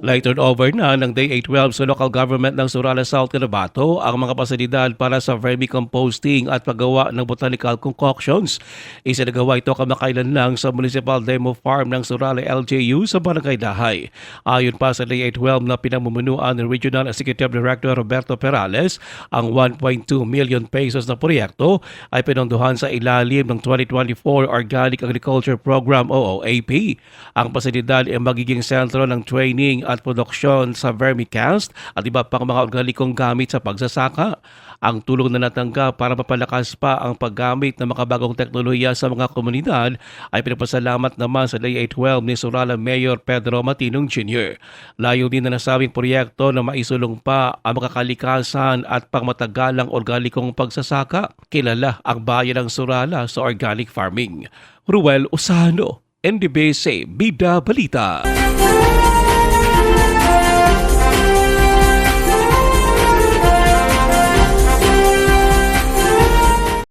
Light turnover na ng Day 812 sa local government ng Surala South Cotabato ang mga pasilidad para sa vermicomposting at paggawa ng botanical concoctions. Isinagawa ito kamakailan lang sa Municipal Demo Farm ng Surala LJU sa Barangay Dahay. Ayon pa sa Day 812 na pinamumunuan ng Regional Executive Director Roberto Perales, ang 1.2 million pesos na proyekto ay pinondohan sa ilalim ng 2024 Organic Agriculture Program o OAP. Ang pasilidad ay magiging sentro ng training at produksyon sa vermicast at iba pang mga organikong gamit sa pagsasaka. Ang tulong na natanggap para mapalakas pa ang paggamit ng makabagong teknolohiya sa mga komunidad ay pinapasalamat naman sa Day 812 ni Surala Mayor Pedro Matinong Jr. Layo din na nasabing proyekto na maisulong pa ang makakalikasan at pangmatagalang organikong pagsasaka. Kilala ang bayan ng Surala sa organic farming. Ruel Osano, NDBC Bida Balita.